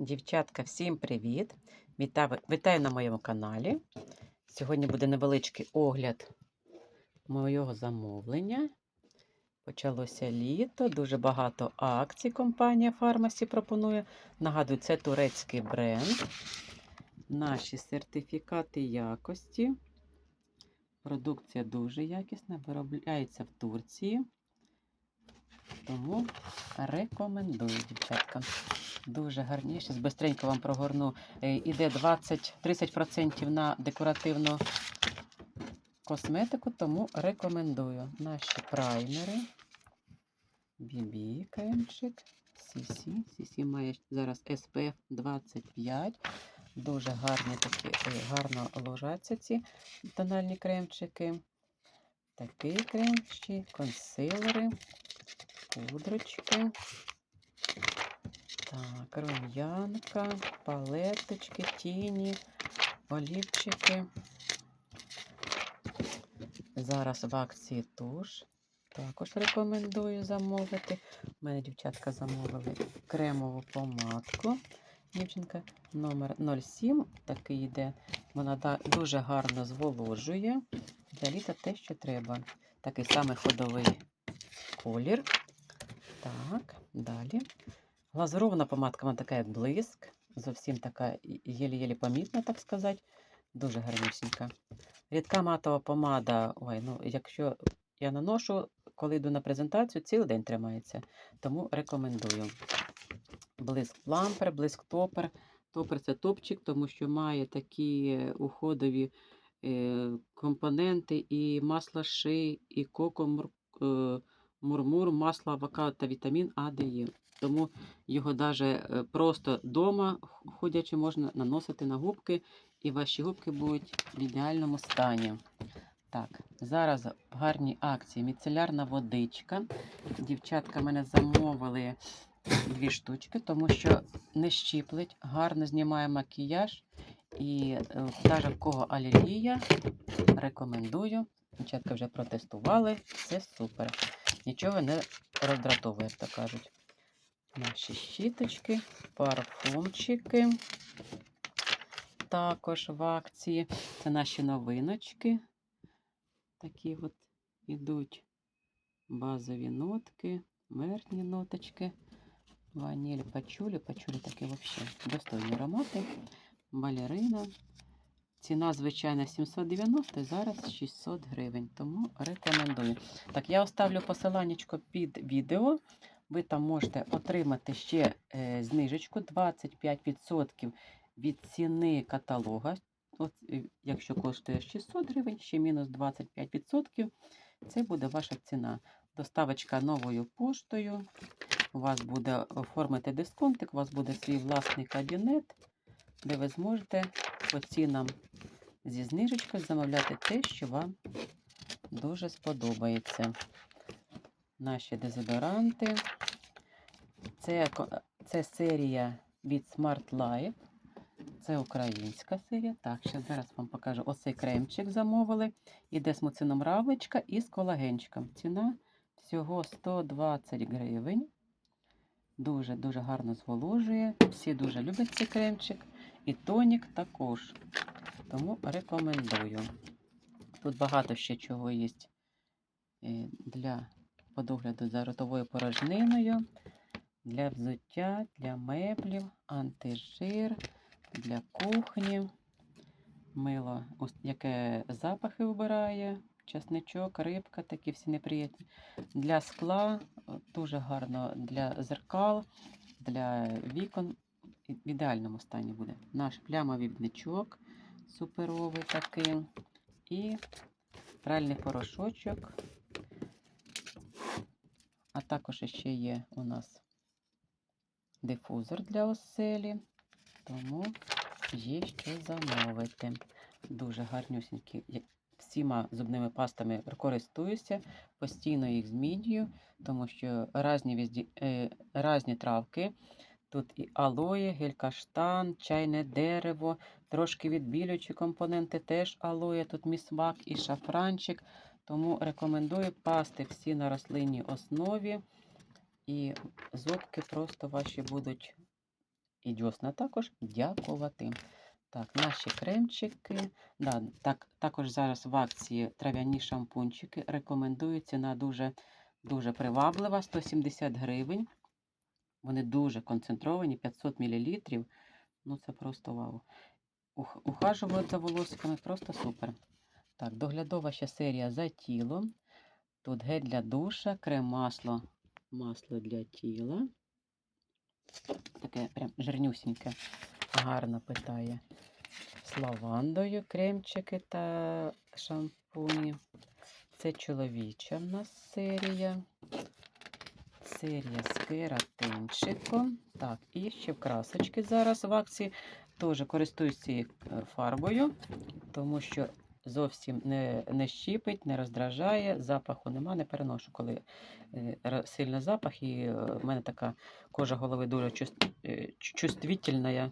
Дівчатка, всім привіт! Вітаю, вітаю на моєму каналі. Сьогодні буде невеличкий огляд моєго замовлення. Почалося літо, дуже багато акцій компанія Фармасі пропонує. Нагадую, це турецький бренд. Наші сертифікати якості. Продукція дуже якісна, виробляється в Турції. Тому рекомендую, дівчатка. Дуже гарніше. Бистренько вам прогорну. Е, Іде 20-30% на декоративну косметику, тому рекомендую наші праймери. BB кремчик, CC. CC має зараз SPF 25. Дуже гарні такі, е, гарно ложаться ці тональні кремчики. Такий кремчик, консилери, пудрочки. Так, рум'янка, палеточки, тіні, олівчики. Зараз в акції туш. Також рекомендую замовити. У мене дівчатка замовили кремову помадку. Дівчинка номер 07 такий йде. Вона дуже гарно зволожує. Для літа те, що треба. Такий самий ходовий колір. Так, далі. Глазурована помадка, вона така, як блиск. Зовсім така єлі-єлі помітна, так сказати. Дуже гарнісінька. Рідка матова помада. Ой, ну, якщо я наношу, коли йду на презентацію, цілий день тримається. Тому рекомендую. Блиск плампер, блиск топер. Топер це топчик, тому що має такі е, уходові е, компоненти і масло ши, і кокомур. е, мурмур, масло авокадо та вітамін А, Д, Е. Тому його навіть просто вдома ходячи можна наносити на губки, і ваші губки будуть в ідеальному стані. Так, зараз в гарній акції міцелярна водичка. Дівчатка мене замовили дві штучки, тому що не щиплить, гарно знімає макіяж. І навіть в кого алергія, рекомендую. Дівчатка вже протестували, це супер. Нічого не роздратовує, як то кажуть. Наші щіточки, парфумчики. Також в акції. Це наші новиночки. Такі от ідуть базові нотки, верхні ноточки, ваніль, пачулі. Пачулі такі взагалі достойні аромати. Балерина. Ціна, звичайно, 790, зараз 600 гривень, тому рекомендую. Так, я оставлю посиланнячко під відео. Ви там можете отримати ще е, знижечку 25% від ціни каталога. От, е, якщо коштує 600 гривень, ще мінус 25%. Це буде ваша ціна. Доставочка новою поштою. У вас буде оформити дисконтик, у вас буде свій власний кабінет, де ви зможете по цінам зі знижечкою замовляти те, що вам дуже сподобається. Наші дезодоранти. Це, це серія від Smart Life. Це українська серія. Так, ще зараз вам покажу. Оцей кремчик замовили. Іде з муцином равличка і з колагенчиком. Ціна всього 120 гривень. Дуже-дуже гарно зволожує. Всі дуже люблять цей кремчик. І тонік також. Тому рекомендую. Тут багато ще чого є е, для по догляду за ротовою порожниною, для взуття, для меблів, антижир, для кухні, мило, яке запахи вбирає, часничок, рибка, такі всі неприємні. Для скла дуже гарно для зеркал, для вікон. В ідеальному стані буде. Наш плямовий бничок суперовий такий. І пральний порошочок. А також ще є у нас дифузор для оселі, тому є що замовити. Дуже гарнюсінькі. Всіма зубними пастами користуюся, постійно їх змінюю, тому що різні, е, різні травки. Тут і алоє, гель-каштан, чайне дерево, трошки відбілюючі компоненти, теж алоє, тут місмак і шафранчик. Тому рекомендую пасти всі на рослинній основі. І зубки просто ваші будуть і дьосна також дякувати. Так, наші кремчики. Да, так, також зараз в акції трав'яні шампунчики. Рекомендую. Ціна дуже, дуже приваблива. 170 гривень. Вони дуже концентровані, 500 мл. Ну, це просто вау. Ухажувати за волосиками просто супер. Так, доглядова ще серія за тілом. Тут гель для душа, крем масло, масло для тіла. Таке прям жирнюсіньке, гарно питає. З лавандою кремчики та шампуні. Це чоловіча в нас серія. Серія з кератинчиком. Так, і ще красочки зараз в акції. Теж користуюсь цією е, фарбою, тому що зовсім не, не щіпить, не роздражає, запаху нема, не переношу, коли е, сильний запах, і е, в мене така кожа голови дуже чувс- е, чувствительна,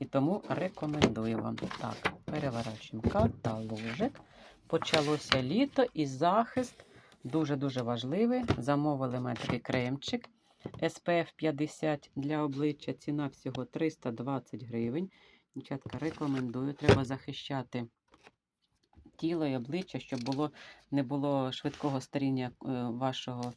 і тому рекомендую вам. Так, переворачуємо каталожик. Почалося літо і захист дуже-дуже важливий. Замовили ми такий кремчик SPF 50 для обличчя. Ціна всього 320 гривень. Дівчатка, рекомендую. Треба захищати тіло і обличчя, щоб було, не було швидкого старіння е, вашого,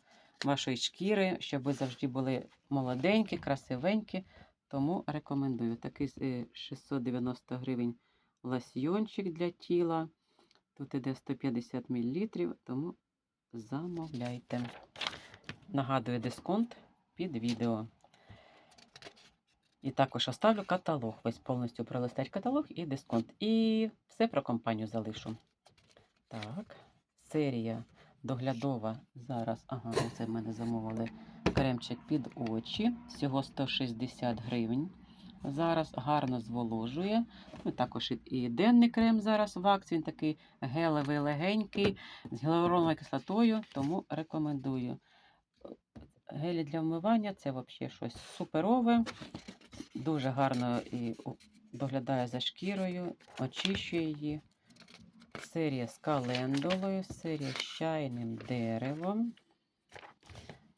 вашої шкіри, щоб ви завжди були молоденькі, красивенькі. Тому рекомендую. Такий е, 690 гривень лосьйончик для тіла. Тут іде 150 мл, тому замовляйте. Нагадую дисконт під відео. І також оставлю каталог. Ось повністю пролистать каталог і дисконт. І все про компанію залишу. Так, серія доглядова зараз. Ага, це в мене замовили кремчик під очі. Всього 160 гривень. Зараз гарно зволожує. Ну, також і- денний крем зараз в акції. Він такий гелевий, легенький, з гіалуроновою кислотою, тому рекомендую. Гелі для вмивання це взагалі щось суперове. Дуже гарно і доглядає за шкірою, очищує її. Серія з календулою, серія з чайним деревом.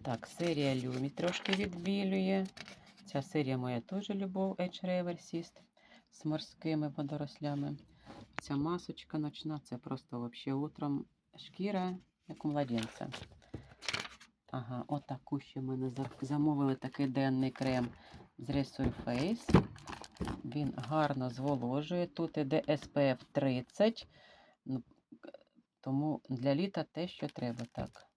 Так, серія Люмі трошки відбілює. Ця серія моя теж любов Edge Reversist з морськими водорослями. Ця масочка ночна, це просто вообще утром шкіра, як у младенця. Ага, отаку ще мене замовили такий денний крем з Resurface. Він гарно зволожує. Тут іде SPF 30. Ну, тому для літа те, що треба. Так.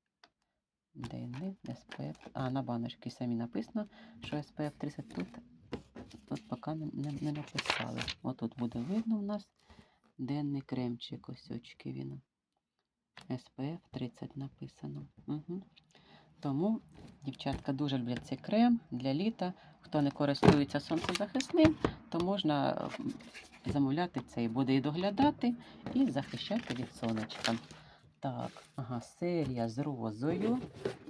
Денний SPF. А, на баночці самі написано, що SPF 30 тут. Тут поки не, не, написали. Отут буде видно у нас денний кремчик. Ось очки він. SPF 30 написано. Угу. Тому дівчатка дуже люблять цей крем для літа. Хто не користується сонцезахисним, то можна замовляти цей. Буде і доглядати, і захищати від сонечка. Так, ага, серія з розою.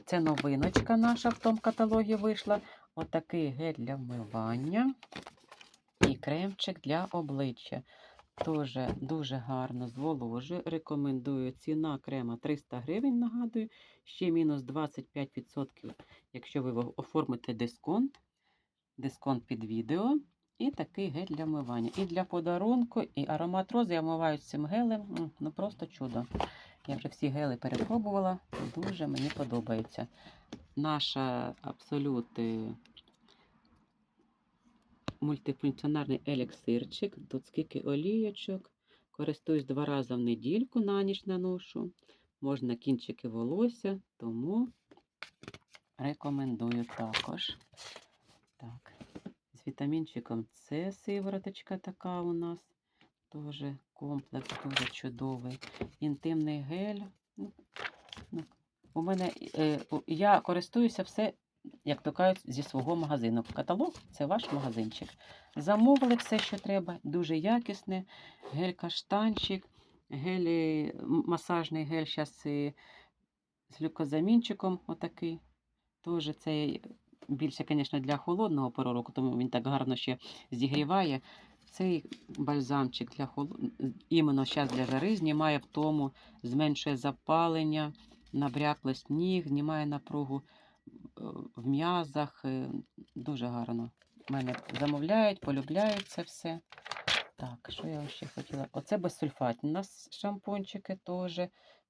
Це новиночка наша в тому каталогі вийшла. Отакий гель для вмивання і кремчик для обличчя. Тоже дуже гарно зволожує. Рекомендую. Ціна крема 300 гривень, нагадую. Ще мінус 25%, якщо ви оформите дисконт. Дисконт під відео. І такий гель для вмивання. І для подарунку, і аромат рози я вмиваю цим гелем. Ну просто чудо. Я вже всі гели перепробувала. Дуже мені подобається. Наша абсолют е, мультифункціональний еліксирчик. Тут скільки олійочок. Користуюсь два рази в недільку на ніч наношу. Можна кінчики волосся, тому рекомендую також. Так, з вітамінчиком С сивороточка така у нас. Теж комплекс дуже чудовий. Інтимний гель. Ну, ну, у мене е, я користуюся все, як то кажуть, зі свого магазину. Каталог це ваш магазинчик. Замовили все, що треба, дуже якісне. Гель каштанчик, гель, е, масажний гель зараз з глюкозамінчиком отакий. Теж цей більше, звісно, для холодного пору року, тому він так гарно ще зігріває. Цей бальзамчик для холод... іменно зараз для жари знімає втому, зменшує запалення, набряклость ніг, знімає напругу е, в м'язах. е, Дуже гарно. в мене замовляють, полюбляють це все. Так, що я ще хотіла? Оце безсульфатні у нас шампунчики теж.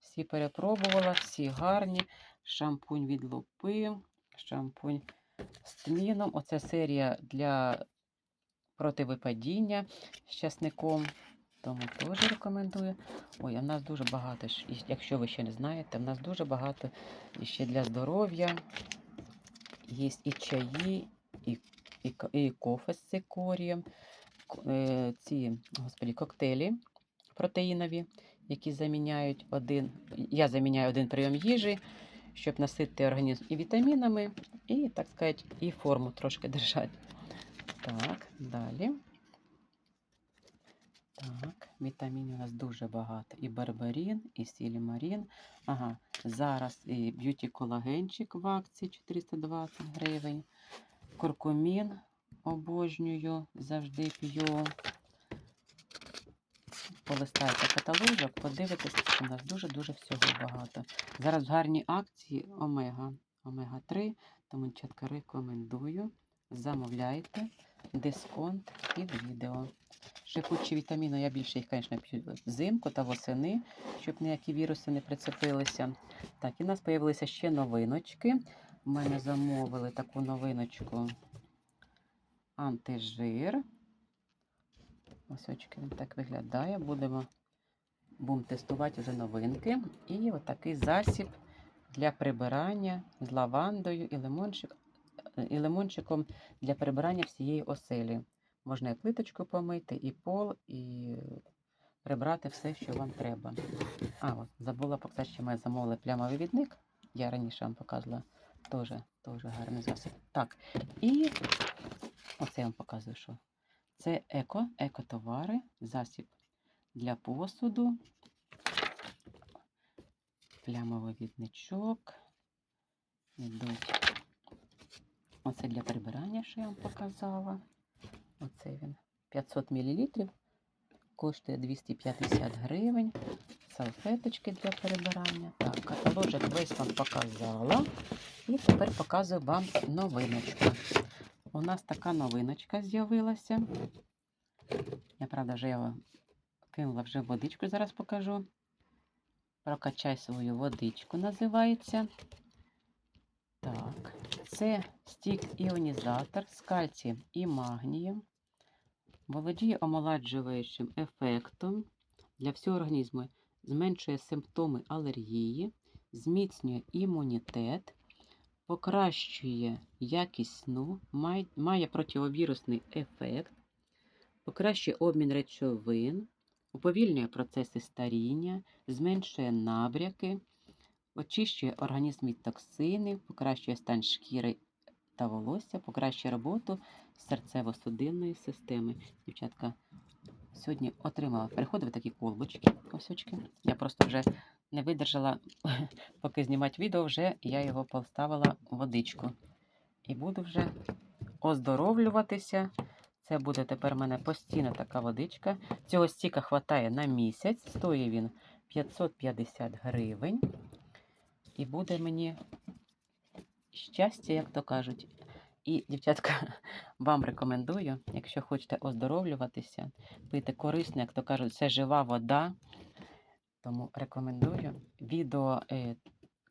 Всі перепробувала, всі гарні. Шампунь від лупи, шампунь з тміном. Оце серія для противипадіння з часником. Тому теж рекомендую. Ой, а нас дуже багато, якщо ви ще не знаєте, в нас дуже багато ще для здоров'я. Є і чаї, і, і, і кофе з цикорієм, е, ці господі, коктейлі протеїнові, які заміняють один. Я заміняю один прийом їжі, щоб наситити організм і вітамінами, і, так сказати, і форму трошки держати. Так, далі. Так, вітамінів у нас дуже багато. І барбарін, і сілімарін. Ага, зараз і б'юті колагенчик в акції 420 гривень. Куркумін обожнюю, завжди п'ю. Полистайте каталожок, подивитесь, у нас дуже-дуже всього багато. Зараз гарні акції Омега. Омега-3, тому дівчатка рекомендую. Замовляйте дисконт під відео. Шипучі вітаміни, я більше їх, звісно, п'ю взимку та восени, щоб ніякі віруси не прицепилися. Так, і в нас з'явилися ще новиночки. У мене замовили таку новиночку антижир. Ось очки так виглядає. Будемо будемо тестувати вже новинки. І отакий засіб для прибирання з лавандою і, лимончик, і лимончиком для прибирання всієї оселі. Можна і плиточку помити, і пол, і прибрати все, що вам треба. А, от, забула показати, що ми замовили плямовий відник. Я раніше вам показувала. Теж, теж гарний засіб. Так, і оце я вам показую, що. Це еко, екотовари, засіб для посуду, плямовий відничок. Ідуть. Оце для прибирання, що я вам показала. Оце він 500 мл. Коштує 250 гривень. Салфеточки для перебирання. Так, каталожок весь вам показала. І тепер показую вам новиночку. У нас така новиночка з'явилася. Я, правда, вже його кинула вже водичку, зараз покажу. Прокачай свою водичку називається. Це стік-іонізатор з кальцієм і магнієм. Володіє омоладжуючим ефектом для всього організму, зменшує симптоми алергії, зміцнює імунітет, покращує якість сну, має противовірусний ефект, покращує обмін речовин, уповільнює процеси старіння, зменшує набряки, очищує організм від токсинів, покращує стан шкіри та волосся, покращує роботу серцево-судинної системи. Дівчатка, сьогодні отримала, приходили такі колбочки, косочки. Я просто вже не видержала, поки знімати відео, вже я його поставила в водичку. І буду вже оздоровлюватися. Це буде тепер в мене постійна така водичка. Цього стіка хватає на місяць. Стоїть він 550 гривень. І буде мені щастя, як то кажуть. І, дівчатка, вам рекомендую, якщо хочете оздоровлюватися, пити корисно, як то кажуть, це жива вода. Тому рекомендую. Відео, е,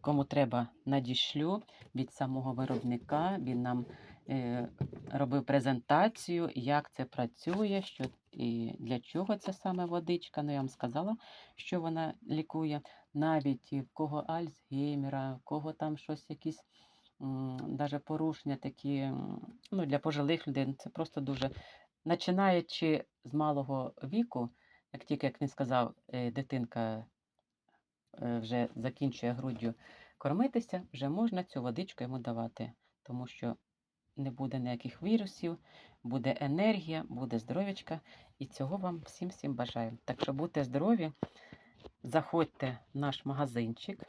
кому треба, надішлю від самого виробника. Він нам е, робив презентацію, як це працює, що і для чого це саме водичка. Ну, я вам сказала, що вона лікує. Навіть в кого Альцгеймера, в кого там щось якісь даже порушення такі ну, для пожилих людей. Це просто дуже починаючи з малого віку, як тільки, як він сказав, е, дитинка е, вже закінчує груддю кормитися, вже можна цю водичку йому давати, тому що не буде ніяких вірусів, буде енергія, буде здоров'ячка. І цього вам всім всім бажаю. Так що будьте здорові, заходьте в наш магазинчик,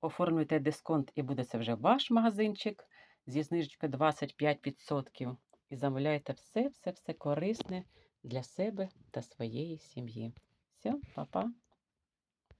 оформлюйте дисконт, і буде це вже ваш магазинчик зі знижечкою 25%. І замовляйте все, все, все корисне для себе та своєї сім'ї. Все, па-па.